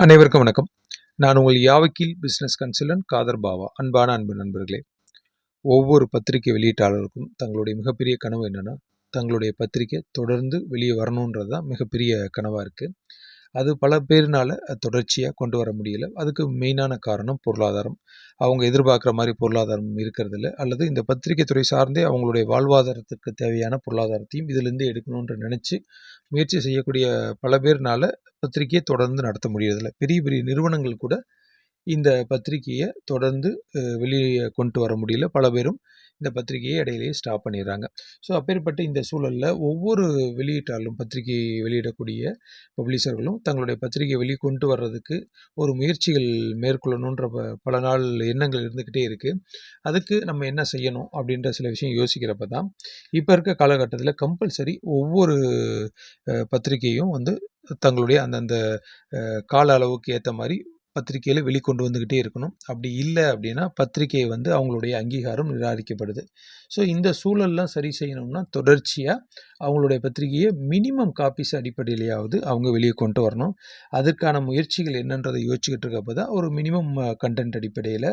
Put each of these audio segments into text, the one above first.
அனைவருக்கும் வணக்கம். நான் உங்கள் யாவக்கீல் பிஸ்னஸ் கன்சல்டன்ட் காதர் பாவா. அன்பான அன்பு நண்பர்களே ஒவ்வொரு பத்திரிகை வெளியீட்டாளருக்கும் தங்களுடைய மிகப்பெரிய கனவு என்னென்னா தங்களுடைய பத்திரிகை தொடர்ந்து வெளியே வரணுன்றது தான் மிகப்பெரிய கனவாக இருக்குது அது பல பேர்னால் தொடர்ச்சியாக கொண்டு வர முடியல. அதுக்கு மெயினான காரணம் பொருளாதாரம். அவங்க எதிர்பார்க்குற மாதிரி பொருளாதாரம் இருக்கிறதில்ல. அல்லது இந்த பத்திரிகை துறை சார்ந்தே அவங்களுடைய வாழ்வாதாரத்துக்கு தேவையான பொருளாதாரத்தையும் இதிலிருந்து எடுக்கணுன்ற நினச்சி முயற்சி செய்யக்கூடிய பல பேர்னால் பத்திரிகையை தொடர்ந்து நடத்த முடியறதில்ல. பெரிய பெரிய நிறுவனங்கள் கூட இந்த பத்திரிகையை தொடர்ந்து வெளியே கொண்டு வர முடியல. பல பேரும் இந்த பத்திரிகையை இடையிலேயே ஸ்டாப் பண்ணிடுறாங்க. ஸோ அப்பேற்பட்ட இந்த சூழலில் ஒவ்வொரு வெளியீட்டாலும் பத்திரிகை வெளியிடக்கூடிய பப்ளிஷர்களும் தங்களுடைய பத்திரிகை வெளியே கொண்டு வர்றதுக்கு ஒரு முயற்சிகள் மேற்கொள்ளணுன்ற பல நாள் எண்ணங்கள் இருந்துக்கிட்டே இருக்குது அதுக்கு நம்ம என்ன செய்யணும் அப்படின்ற சில விஷயம் யோசிக்கிறப்ப தான் இப்போ இருக்க காலகட்டத்தில் கம்பல்சரி ஒவ்வொரு பத்திரிகையும் வந்து தங்களுடைய அந்தந்த கால அளவுக்கு ஏற்ற மாதிரி பத்திரிகையில் வெளிக்கொண்டு வந்துக்கிட்டே இருக்கணும். அப்படி இல்லை அப்படின்னா பத்திரிகை வந்து அவங்களுடைய அங்கீகாரம் நிராகரிக்கப்படுது. ஸோ இந்த சூழல்லாம் சரி செய்யணும்னா தொடர்ச்சியாக அவங்களுடைய பத்திரிகையை மினிமம் காப்பீஸ் அடிப்படையிலேயாவது அவங்க வெளியே கொண்டு வரணும். அதற்கான முயற்சிகள் என்னன்றதை யோசிச்சுக்கிட்டு இருக்கப்போ தான் ஒரு மினிமம் கண்டென்ட் அடிப்படையில்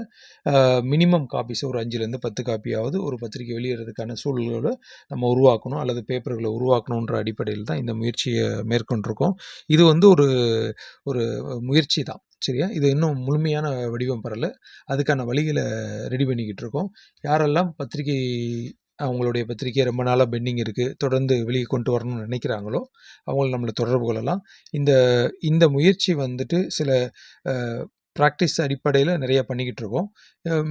மினிமம் காப்பீஸ் ஒரு அஞ்சுலேருந்து பத்து காப்பியாவது ஒரு பத்திரிகை வெளியிடுறதுக்கான சூழல்களை நம்ம உருவாக்கணும் அல்லது பேப்பர்களை உருவாக்கணுன்ற அடிப்படையில் தான் இந்த முயற்சியை மேற்கொண்டிருக்கோம். இது வந்து ஒரு ஒரு முயற்சி தான். சரியா? இது இன்னும் முழுமையான வடிவம் பெறலை. அதுக்கான வழிகளை ரெடி பண்ணிக்கிட்டு இருக்கோம் யாரெல்லாம் பத்திரிகை அவங்களுடைய பத்திரிக்கை ரொம்ப நாளாக பெண்டிங் இருக்குது தொடர்ந்து வெளியே கொண்டு வரணும்னு நினைக்கிறாங்களோ அவங்கள நம்மளை தொடர்பு கொள்ளலாம். இந்த இந்த முயற்சி வந்துட்டு சில ப்ராக்டிஸ் அடிப்படையில் நிறையா பண்ணிக்கிட்டு இருக்கோம்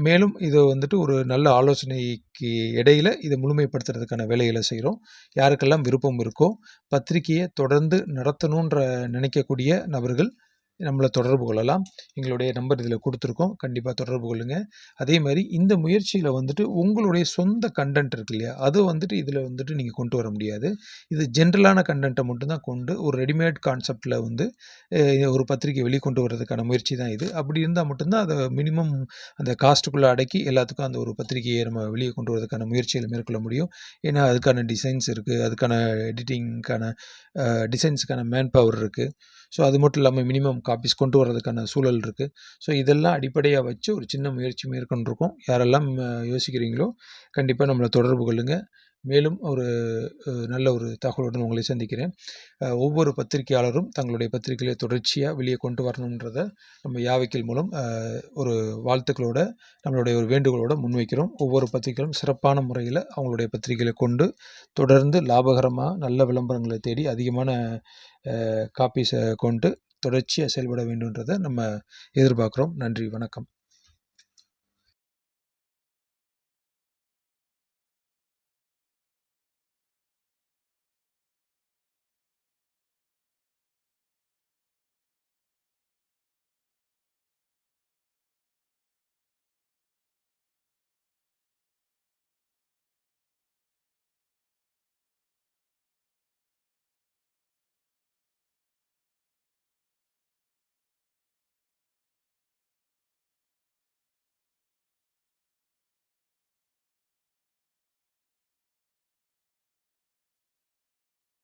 மேலும் இதை வந்துட்டு ஒரு நல்ல ஆலோசனைக்கு இடையில் இதை முழுமைப்படுத்துறதுக்கான வேலைகளை செய்கிறோம் யாருக்கெல்லாம் விருப்பம் இருக்கோ பத்திரிகையை தொடர்ந்து நடத்தணுன்ற நினைக்கக்கூடிய நபர்கள் நம்மளை தொடர்பு கொள்ளலாம். எங்களுடைய நம்பர் இதில் கொடுத்துருக்கோம். கண்டிப்பாக தொடர்பு கொள்ளுங்கள் அதே மாதிரி இந்த முயற்சியில் வந்துட்டு உங்களுடைய சொந்த கண்டென்ட் இருக்கு இல்லையா? அது வந்துட்டு இதில் வந்துட்டு நீங்கள் கொண்டு வர முடியாது. இது ஜென்ரலான கண்டென்ட்டை மட்டும்தான் கொண்டு ஒரு ரெடிமேட் கான்செப்டில் வந்து ஒரு பத்திரிக்கை வெளிக்கொண்டு வர்றதுக்கான முயற்சி தான் இது. அப்படி இருந்தால் மட்டும்தான் அதை மினிமம் அந்த காஸ்ட்டுக்குள்ளே அடக்கி எல்லாத்துக்கும் அந்த ஒரு பத்திரிகையை நம்ம வெளியே கொண்டு வரதுக்கான முயற்சியில் மேற்கொள்ள முடியும். ஏன்னா அதுக்கான டிசைன்ஸ் இருக்குது அதுக்கான எடிட்டிங்க்கான டிசைன்ஸுக்கான மேன் பவர் இருக்குது ஸோ அது மட்டும் இல்லாமல் மினிமம் காப்பீஸ் கொண்டு வர்றதுக்கான சூழல் இருக்குது ஸோ இதெல்லாம் அடிப்படையாக வச்சு ஒரு சின்ன முயற்சி மேற்கொண்டிருக்கோம். யாரெல்லாம் யோசிக்கிறீங்களோ கண்டிப்பாக நம்மளை தொடர்பு கொள்ளுங்கள் மேலும் ஒரு நல்ல ஒரு தகவலுடன் உங்களை சந்திக்கிறேன். ஒவ்வொரு பத்திரிகையாளரும் தங்களுடைய பத்திரிகைகளை தொடர்ச்சியாக வெளியே கொண்டு வரணுன்றதை நம்ம யாவைக்கல் மூலம் ஒரு வாழ்த்துக்களோட நம்மளுடைய ஒரு வேண்டுகோளோட முன்வைக்கிறோம். ஒவ்வொரு பத்திரிகைகளும் சிறப்பான முறையில் அவங்களுடைய பத்திரிகைகளை கொண்டு தொடர்ந்து லாபகரமாக நல்ல விளம்பரங்களை தேடி அதிகமான காப்பீஸை கொண்டு தொடர்ச்சியாக செயல்பட வேண்டுன்றதை நம்ம எதிர்பார்க்குறோம். நன்றி வணக்கம்.